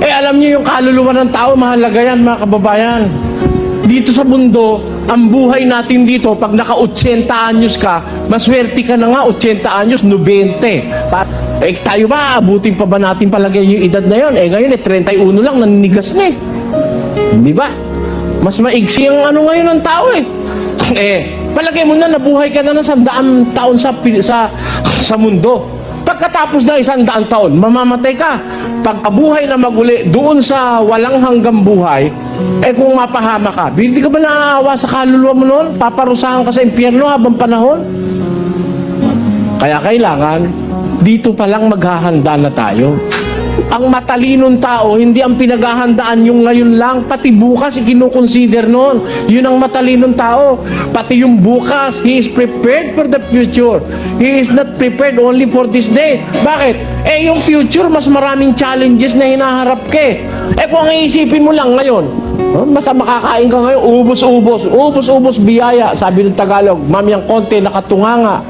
Eh alam niyo yung kaluluwa ng tao, mahalaga yan mga kababayan. Dito sa mundo, ang buhay natin dito, pag naka 80 anyos ka, maswerte ka na nga, 80 anyos, 90. Pa- eh tayo ba, abutin pa ba natin palagay yung edad na yon? Eh ngayon, eh, 31 lang, naninigas na eh. Di ba? Mas maigsi ang ano ngayon ng tao eh. Eh, palagay mo na nabuhay ka na ng sandaan taon sa, sa, sa mundo. Pagkatapos ng isang daang taon, mamamatay ka. Pagkabuhay na maguli, doon sa walang hanggang buhay, eh kung mapahama ka, hindi ka ba naaawa sa kaluluwa mo noon? Paparusahan ka sa impyerno habang panahon? Kaya kailangan, dito pa lang maghahanda na tayo. Ang matalinong tao, hindi ang pinaghahandaan yung ngayon lang, pati bukas ikinukonsider noon. Yun ang matalinong tao. Pati yung bukas, he is prepared for the future. He is not prepared only for this day. Bakit? Eh yung future, mas maraming challenges na hinaharap ka eh. Eh kung iisipin mo lang ngayon, oh, basta makakain ka ngayon, ubos-ubos, ubos-ubos biyaya, sabi ng Tagalog, mamayang konti nakatunganga.